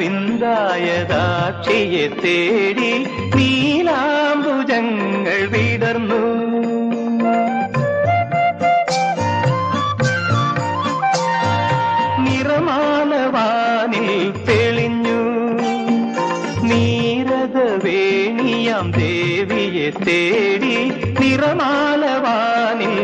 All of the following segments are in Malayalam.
നീലാരവിന്ദായതാക്ഷിയെ തേടി നീലാംബുജങ്ങൾ വിടർന്നു. നിറമാലവാനിൽ തെളിഞ്ഞു. നീരത വേണിയാം ദേവിയെ തേടി നിറമാലവാനിൽ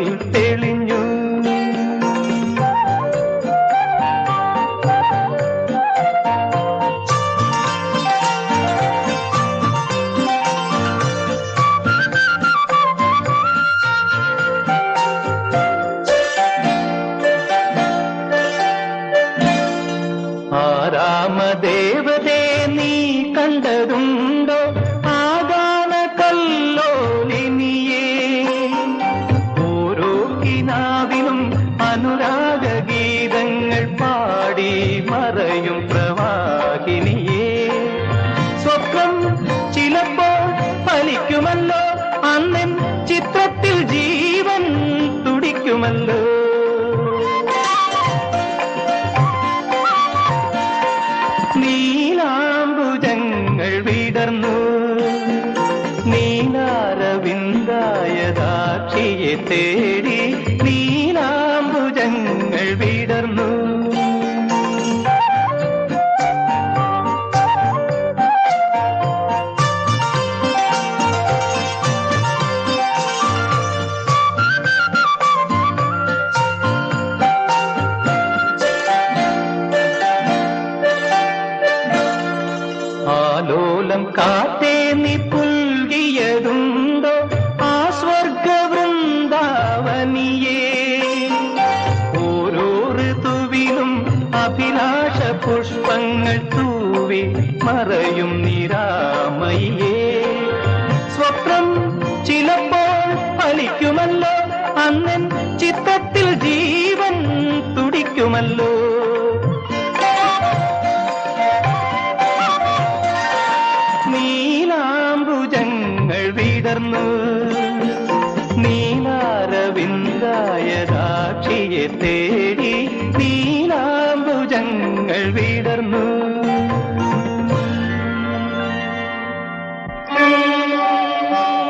കണ്ടതുണ്ടോ ആകാന കല്ലോലിനിയേ. ഓരോ കിനാവിനും അനുരാഗ ഗീതങ്ങൾ പാടി മറയും പ്രവാഹിനിയേ. സ്വപ്നം ചിലപ്പോൾ ഫലിക്കുമല്ലോ അന്നൻ ചിത്രത്തിൽ ജീവൻ തുടിക്കുമല്ലോ. തേടി നീലാംബുജങ്ങൾ വിടർന്നു. ആലോലം കാത്തേ നീ പുൽകിയതുണ്ടോ പുഷ്പങ്ങൾ തൂവി മറയും നിരാമയിലേ. സ്വപ്നം ചിലപ്പോൾ ഫലിക്കുമല്ലോ അന്നൻ ചിത്രത്തിൽ ജീവൻ തുടിക്കുമല്ലോ. നീലാംബുജങ്ങൾ വിടർന്നു നീലാരവിന്ദായതാക്ഷിയെ തേടി നീലാംബുജങ്ങൾ